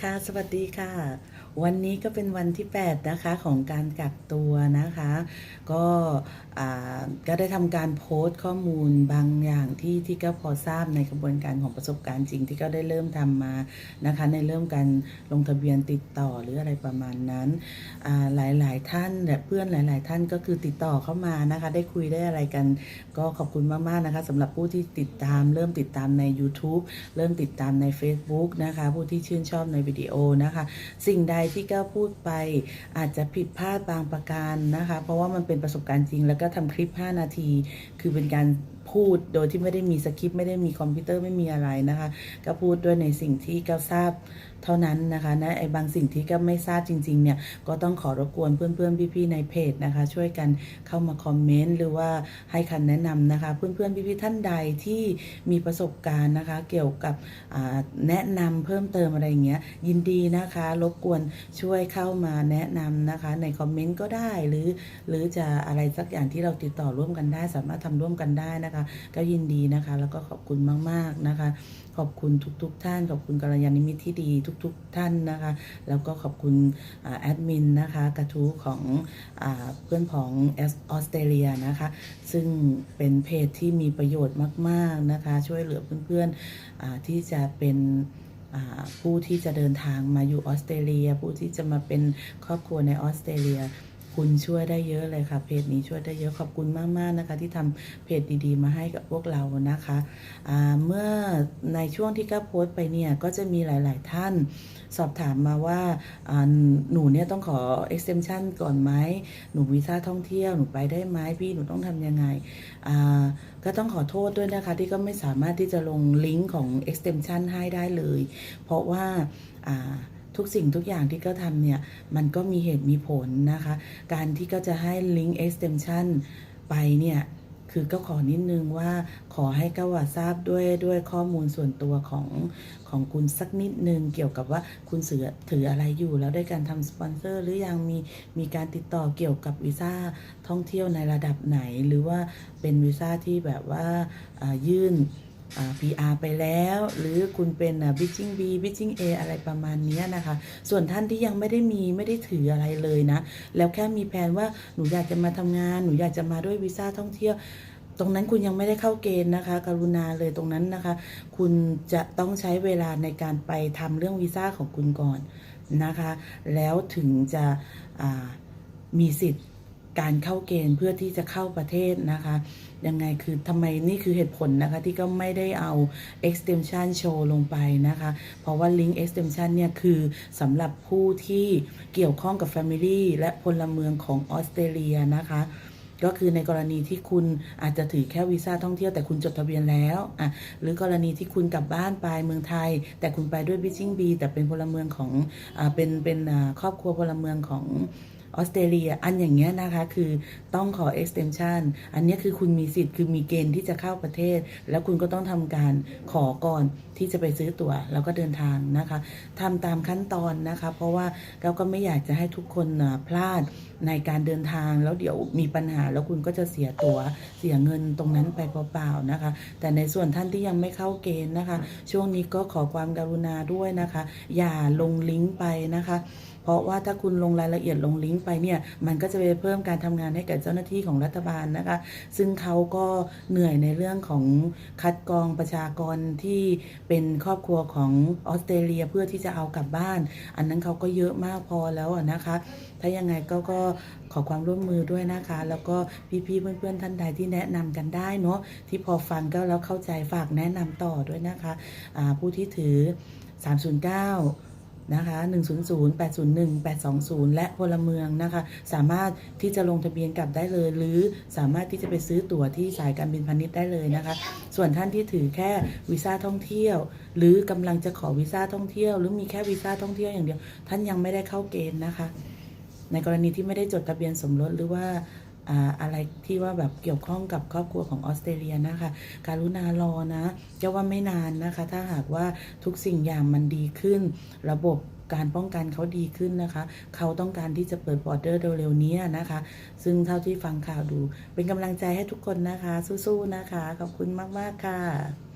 ค่ะ สวัสดีค่ะ วันนี้ก็เป็นวันที่ 8 นะคะของการกักตัวนะคะ ก็อ่าก็ได้ทำการโพสต์ข้อมูลบางอย่างที่ที่ก็พอทราบในกระบวนการของประสบการณ์จริงที่ก็ได้เริ่มทำมานะคะ ในเริ่มการลงทะเบียนติดต่อหรืออะไรประมาณนั้นอ่าหลายๆท่านและเพื่อนหลาย ๆ ท่านก็คือติดต่อเข้ามานะคะ ได้คุยได้อะไรกัน ก็ขอบคุณมาก ๆ นะคะสำหรับผู้ที่ติดตามเริ่มติดตามใน YouTube เริ่มติดตามใน Facebook นะคะ ผู้ที่ชื่นชอบในวิดีโอนะคะ สิ่งใดที่ก้าวพูดไป อาจจะผิดพลาดบางประการนะคะ เพราะว่ามันเป็นประสบการณ์จริง แล้วก็ทำคลิป 5 นาที คือเป็นการ พูดโดยที่ไม่ได้มีสคริปต์ไม่ได้มีคอมพิวเตอร์ไม่มีอะไรนะคะ ก็พูดด้วยในสิ่งที่ก้าวทราบเท่านั้นนะคะนะไอ้บางสิ่งที่ก็ไม่ทราบจริงๆเนี่ยก็ต้องขอรบกวนเพื่อนๆพี่ๆในเพจนะคะ ช่วยกันเข้ามาคอมเมนต์หรือว่าให้คำแนะนำนะคะ เพื่อนๆพี่ๆท่านใดที่มีประสบการณ์นะคะ เกี่ยวกับแนะนำเพิ่มเติมอะไรอย่างเงี้ยยินดีนะคะ รบกวนช่วยเข้ามาแนะนำนะคะ ในคอมเมนต์ก็ได้หรือ หรือจะอะไรสักอย่างที่เราติดต่อร่วมกันได้ สามารถทำร่วมกันได้นะคะก็ยินดีนะคะ แล้วก็ขอบคุณมาก ๆนะคะ ขอบคุณทุกๆท่าน ขอบคุณกัลยาณมิตรที่ดีทุก ๆ ท่านนะคะ แล้วก็ขอบคุณอแอดมินนะคะ กระทู้ของอเพื่อนของออสเตรเลียนะคะ ซึ่งเป็นเพจที่มีประโยชน์มาก ๆนะคะ ช่วยเหลือเพื่อนๆอ่าที่จะเป็นผู้ที่จะเดินทางมาอยู่ออสเตรเลีย ผู้ที่จะมาเป็นครอบครัวในออสเตรเลีย คุณช่วยได้เยอะเลยค่ะเพจนี้ช่วยได้เยอะขอบคุณมากๆนะคะ ที่ทำเพจดีๆ มาให้กับพวกเรานะคะเมื่อในช่วงที่ก้าโพสต์ไปเนี่ยก็จะมีหลายๆท่านสอบถามมาว่าหนูเนี่ยต้องขอ extension ก่อนไหมหนูวีซ่าท่องเที่ยวหนูไปได้ไหมพี่หนูต้องทำยังไง ก็ต้องขอโทษด้วยนะคะ ที่ก็ไม่สามารถที่จะลงลิงก์ของ extension ให้ได้เลย เพราะว่า ทุกสิ่งทุกอย่างที่ก็ทำเนี่ย มันก็มีเหตุมีผลนะคะ การที่ก็จะให้ลิงก์ extension ไปเนี่ยคือก็ขอนิดนึงว่าขอให้ก้าวทราบด้วยด้วยข้อมูลส่วนตัวของของคุณสักนิดนึงเกี่ยวกับว่าคุณเสือถืออะไรอยู่แล้วได้การทำสปอนเซอร์หรือยังมีมีการติดต่อเกี่ยวกับวีซ่าท่องเที่ยวในระดับไหน หรือว่าเป็นวีซ่าที่แบบว่าอ่ายื่น PR ไปแล้ว หรือคุณเป็นบิชชิ่ง B บิชชิ่ง A อะไรประมาณนี้นะคะ ส่วนท่านที่ยังไม่ได้มีไม่ได้ถืออะไรเลยนะ แล้วแค่มีแผนว่าหนูอยากจะมาทำงาน หนูอยากจะมาด้วยวีซ่าท่องเที่ยวตรงนั้นคุณยังไม่ได้เข้าเกณฑ์นะคะ กรุณาเลยตรงนั้นนะคะ คุณจะต้องใช้เวลาในการไปทำเรื่องวีซ่าของคุณก่อนนะคะ แล้วถึงจะมีสิทธิ์ การเข้าเกณฑ์เพื่อที่จะเข้าประเทศนะคะยังไงคือทำไมนี่คือเหตุผลนะคะที่ก็ไม่ได้เอา extension show ลงไปนะคะ เพราะว่า link extension เนี่ยคือสำหรับผู้ที่เกี่ยวข้องกับ family และพลเมืองของออสเตรเลียนะคะก็คือในกรณีที่คุณอาจจะถือแค่วีซ่าท่องเที่ยวแต่คุณจดทะเบียนแล้วอะหรือกรณีที่คุณกลับบ้านไปเมืองไทย แต่คุณไปด้วยบิชชิ่งบีแต่เป็นพลเมืองของอ่าเป็นเป็นครอบครัวพลเมืองของ ออสเตรเลีย อันอย่างเงี้ยนะคะ คือต้องขอ extension อันนี้คือคุณมีสิทธิ์คือมีเกณฑ์ที่จะเข้าประเทศ แล้วคุณก็ต้องทำการขอก่อนที่จะไปซื้อตั๋วแล้วก็เดินทางนะคะทำตามขั้นตอนนะคะ เพราะว่าเราก็ไม่อยากจะให้ทุกคนพลาดในการเดินทางแล้วเดี๋ยวมีปัญหาแล้วคุณก็จะเสียตั๋วเสียเงินตรงนั้นไปเปล่าๆนะคะ แต่ในส่วนท่านที่ยังไม่เข้าเกณฑ์นะคะ ช่วงนี้ก็ขอความกรุณาด้วยนะคะ อย่าลงลิงก์ไปนะคะ ราะว่าถ้าคุณลงรายละเอียดลงลิงก์ไปเนี่ยมันก็จะไปเพิ่มการทำงานให้กับเจ้าหน้าที่ของรัฐบาลนะคะ ซึ่งเขาก็เหนื่อยในเรื่องของคัดกรองประชากรที่เป็นครอบครัวของออสเตรเลียเพื่อที่จะเอากลับบ้าน อันนั้นเขาก็เยอะมากพอแล้วนะคะ ถ้ายังไงก็ก็ขอความร่วมมือด้วยนะคะ แล้วก็พี่ๆเพื่อนๆท่านใดที่แนะนำกันได้เนาะที่พอฟังก็แล้วเข้าใจฝากแนะนำต่อด้วยนะคะผู้ที่ถือ 309 นะคะ100 801 820 และพลเมืองนะคะ สามารถที่จะลงทะเบียนกลับได้เลย หรือสามารถที่จะไปซื้อตั๋วที่สายการบินพาณิชย์ได้เลยนะคะ ส่วนท่านที่ถือแค่วีซ่าท่องเที่ยว หรือกำลังจะขอวีซ่าท่องเที่ยว หรือมีแค่วีซ่าท่องเที่ยวอย่างเดียว ท่านยังไม่ได้เข้าเกณฑ์นะคะ ในกรณีที่ไม่ได้จดทะเบียนสมรสหรือว่า อะไรที่ว่าแบบเกี่ยวข้องกับครอบครัวของออสเตรเลียนะคะ การุณารอนะจะว่าไม่นานนะคะ ถ้าหากว่าทุกสิ่งอย่างมันดีขึ้น ระบบการป้องกันเขาดีขึ้นนะคะ เขาต้องการที่จะเปิดบอร์เดอร์เร็วๆนี้นะคะ ซึ่งเท่าที่ฟังข่าวดู เป็นกำลังใจให้ทุกคนนะคะ สู้ๆนะคะ ขอบคุณมากๆค่ะ